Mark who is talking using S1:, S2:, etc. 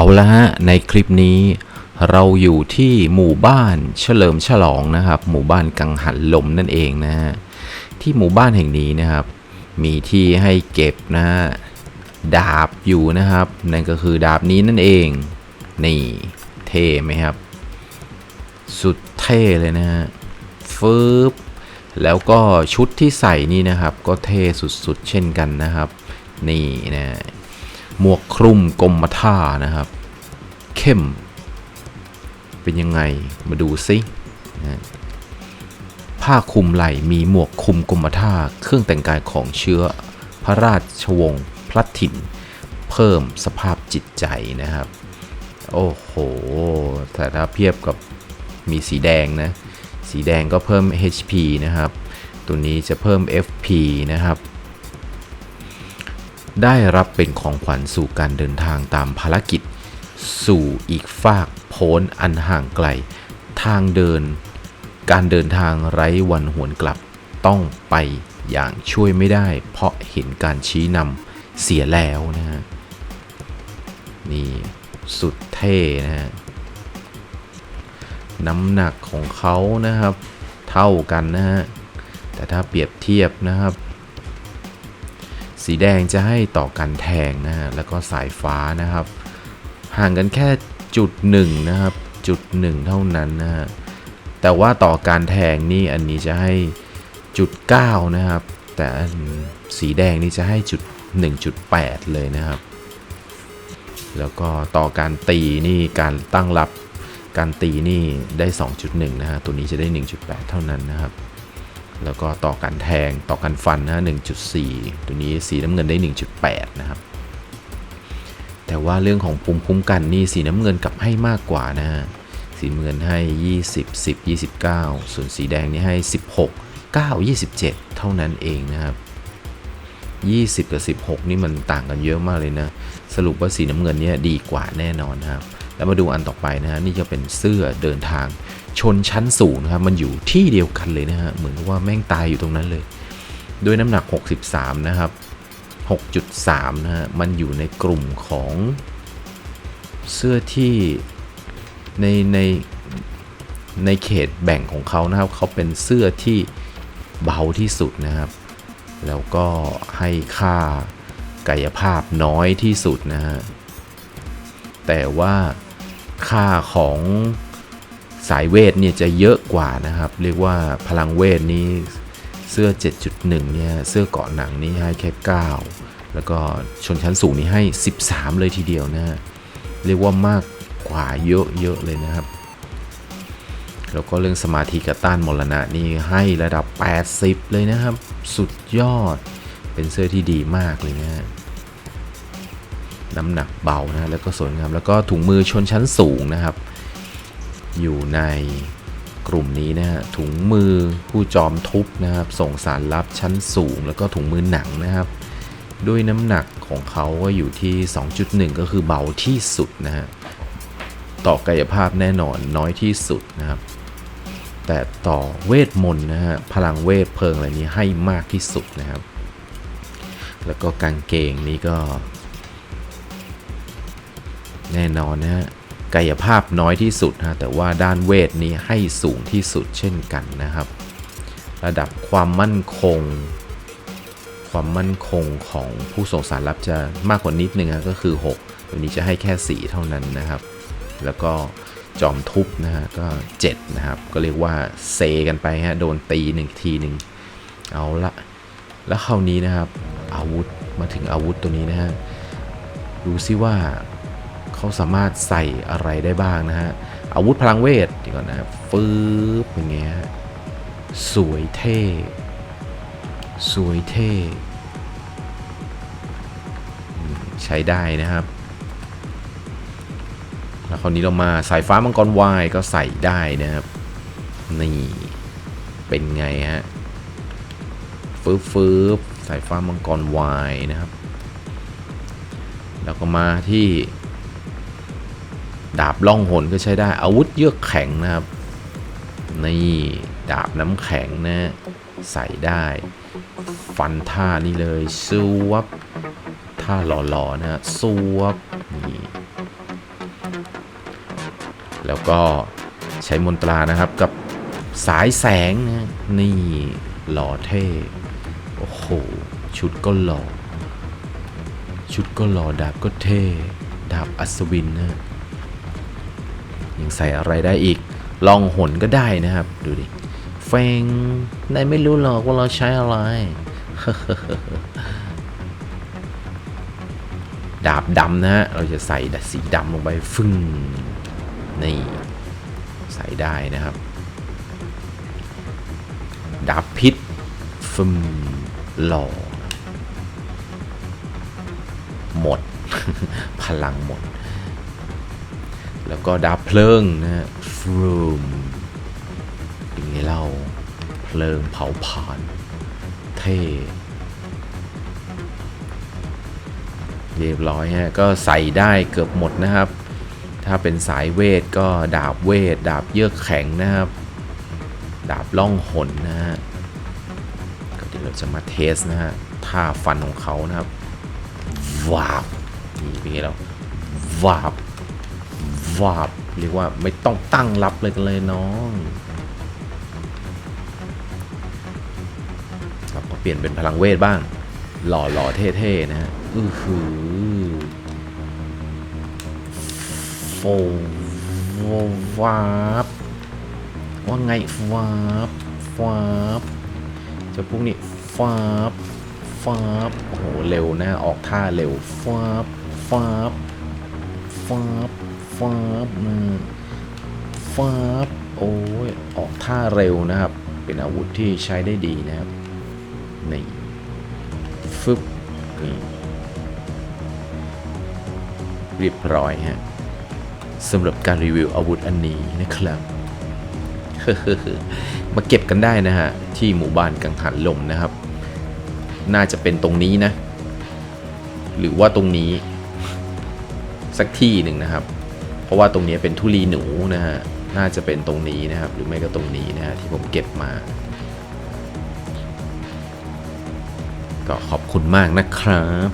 S1: เอาละฮะ ในคลิปนี้เราอยู่ที่หมู่บ้านเฉลิมฉลองนะครับ หมู่บ้านกังหันลมนั่นเองนะฮะ ที่หมู่บ้านแห่งนี้นะครับ มีที่ให้เก็บนะฮะดาบอยู่นะครับ นั่นก็คือดาบนี้นั่นเอง นี่เท่ไหมครับ สุดเท่เลยนะฮะฟืบแล้วก็ชุดที่ใส่นี่นะครับ ก็เท่สุดๆเช่นกันนะครับ นี่นะ หมวกคลุมกรมท่านะครับ เข้ม เป็นยังไงมาดูซินะผ้าคลุมไหล่มีหมวกคลุมกรมท่าเครื่องแต่งกายของเชื้อพระราชวงศ์พลัดถิ่น เพิ่มสภาพจิตใจนะครับ โอ้โห แต่ถ้าเทียบกับมีสีแดงนะ สีแดงก็เพิ่ม HP นะครับ ตัวนี้จะเพิ่ม FP นะครับ ได้รับเป็นของขวัญสู่การเดินทางตามภารกิจ สู่อีกฝากโพ้นอันห่างไกล ทางเดิน การเดินทางไร้วันหวนกลับต้องไปอย่างช่วยไม่ได้ เพราะเห็นการชี้นำเสียแล้วนะฮะนี่สุดเท่นะฮะน้ำหนักของเขานะครับ เท่ากันนะฮะแต่ถ้าเปรียบเทียบนะครับ สีแดงจะให้ต่อกันแทงนะฮะแล้วก็สายฟ้านะครับ ห่างกันแค่จุดหนึ่งนะครับจุดหนึ่งเท่านั้นนะฮะแต่ว่าต่อการแทงนี่อันนี้จะให้จุด9นะครับ แต่สีแดงนี่จะให้จุด1.8 เลยนะครับ แล้วก็ต่อการตีนี่การตั้งรับการตีนี่ได้ 2.1นะฮะตัวนี้จะได้ 1.8 เท่านั้นนะครับ แล้วก็ต่อการแทงต่อการฟันนะ1.4 ตัวนี้สีน้ำเงินได้ 1.8 นะครับ แต่ว่าเรื่องของภูมิคุ้มกันนี่สีน้ำเงินกลับให้มากกว่านะสีน้ำเงินให้ 20 10 29 ส่วนสีแดงนี่ให้ 16 9 27 เท่านั้นเองนะครับ 20 กับ 16 นี่มันต่างกันเยอะมากเลยนะ สรุปว่าสีน้ำเงินเนี่ยดีกว่าแน่นอนครับ แล้วมาดูอันต่อไปนะฮะนี่จะเป็นเสื้อเดินทางชนชั้นสูงนะครับมันอยู่ที่เดียวกันเลยนะฮะเหมือนกับว่าแม่งตายอยู่ตรงนั้นเลย ด้วยน้ำหนัก 63 นะครับ 6.3 นะฮะมันอยู่ในกลุ่มของเสื้อที่ในในในเขตแบ่งของเขานะครับเขาเป็นเสื้อที่เบาที่สุดนะครับ แล้วก็ให้ค่ากายภาพน้อยที่สุดนะฮะแต่ว่า ค่าของสายเวทเนี่ยจะเยอะกว่านะครับ เรียกว่าพลังเวทนี้เสื้อ 7.1 เนี่ย เสื้อเกาะหนังนี่ให้แค่ 9 แล้วก็ชนชั้นสูงนี่ให้ 13 เลยทีเดียวนะเรียกว่ามากกว่าเยอะๆเลยนะครับ แล้วก็เรื่องสมาธิกับต้านมรณะนี่ให้ระดับ 80 เลยนะครับ สุดยอด เป็นเสื้อที่ดีมากเลยนะ น้ำหนักเบานะแล้วก็สวยงามแล้วก็ถุงมือชนชั้นสูงนะครับ อยู่ในกลุ่มนี้นะฮะถุงมือผู้จอมทุบนะครับ ส่งสารลับชั้นสูง แล้วก็ถุงมือหนังนะครับ ด้วยน้ำหนักของเขาก็อยู่ที่ 2.1 ก็คือเบาที่สุดนะฮะต่อกายภาพแน่นอนน้อยที่สุดนะครับ แต่ต่อเวทมนต์นะฮะพลังเวทเพลิงอะไรนี้ให้มากที่สุดนะครับ แล้วก็กางเกงนี้ก็ แน่นอนนะฮะกายภาพน้อยที่สุดนะแต่ว่าด้านเวทนี้ให้สูงที่สุดเช่นกันนะครับ ระดับความมั่นคง ความมั่นคงของผู้ส่งสารลับจะมากกว่านิดนึงนะก็คือ 6 ตัวนี้จะให้แค่ 4 เท่านั้นนะครับ แล้วก็จอมทุบนะฮะก็ 7 นะครับ ก็เรียกว่าเซกันไปฮะโดนตีหนึ่งทีหนึ่งเอาละแล้วคราวนี้นะครับ อาวุธมาถึงอาวุธตัวนี้นะฮะดูซิว่า เขาสามารถใส่อะไรได้บ้างนะฮะ อาวุธพลังเวทเดี๋ยวก่อนนะครับฟืบอย่างเงี้ยสวยเท่ สวยเท่ใช้ได้นะครับ แล้วคราวนี้เรามาสายฟ้ามังกรวายก็ใส่ได้นะครับ นี่ เป็นไงฮะฟืบฟืบสายฟ้ามังกรวายนะครับ แล้วก็มาที่ ดาบล่องหนก็ใช้ได้ อาวุธเยือกแข็งนะครับ นี่ดาบน้ำแข็งนะ ใส่ได้ ฟันท่านี่เลยซวบท่าหล่อๆนะฮะซวบนี่แล้วก็ใช้มนตรานะครับกับสายแสงนะนี่หล่อเท่ โอ้โห ชุดก็หล่อ ชุดก็หล่อ ดาบก็เท่ ดาบอัศวินนะ ยังใส่อะไรได้อีก ลองหนก็ได้นะครับ ดูดิเฟงนายไม่รู้หรอกว่าเราใช้อะไร ดาบดำนะฮะ เราจะใส่สีดำลงไปฟึ่งนี่ ใส่ได้นะครับ ดาบพิษฟึ่มหล่อหมด พลังหมด แล้วก็ดาบเพลิงนะฮะฟรูมเป็นไงเล่าเพลิงเผาผลาญเท่เรียบร้อยฮะก็ใส่ได้เกือบหมดนะครับ ถ้าเป็นสายเวทก็ดาบเวท ดาบเยือกแข็งนะครับ ดาบล่องหนนะฮะก็เดี๋ยวเราจะมาเทสนะฮะท่าฟันของเขานะครับวาบนี่เป็นไงเราวาบ วาบเรียกว่าไม่ต้องตั้งรับเลยกันเลยน้องครับมาเปลี่ยนเป็นพลังเวทบ้าง หล่อหล่อเท่ๆนะฮะอือหือโฟวาบว่าไงฟาบฟาบจ้าพวกนี้ฟาบฟาบโอ้โห เร็วนะ ออกท่าเร็วฟาบฟาบฟาบ ฟาบนะฟาบโอ้ยออกท่าเร็วนะครับ เป็นอาวุธที่ใช้ได้ดีนะครับนี่ฟึบนี่เรียบร้อยฮะสำหรับการรีวิวอาวุธอันนี้นะครับมาเก็บกันได้นะฮะ ที่หมู่บ้านกังหันลมนะครับ น่าจะเป็นตรงนี้นะ หรือว่าตรงนี้ สักที่หนึ่งนะครับ ราะว่าตรงนี้เป็นทุลีหนูนะฮะน่าจะเป็นตรงนี้นะครับ หรือไม่ก็ตรงนี้นะฮะที่ผมเก็บมา ก็ขอบคุณมากนะครับ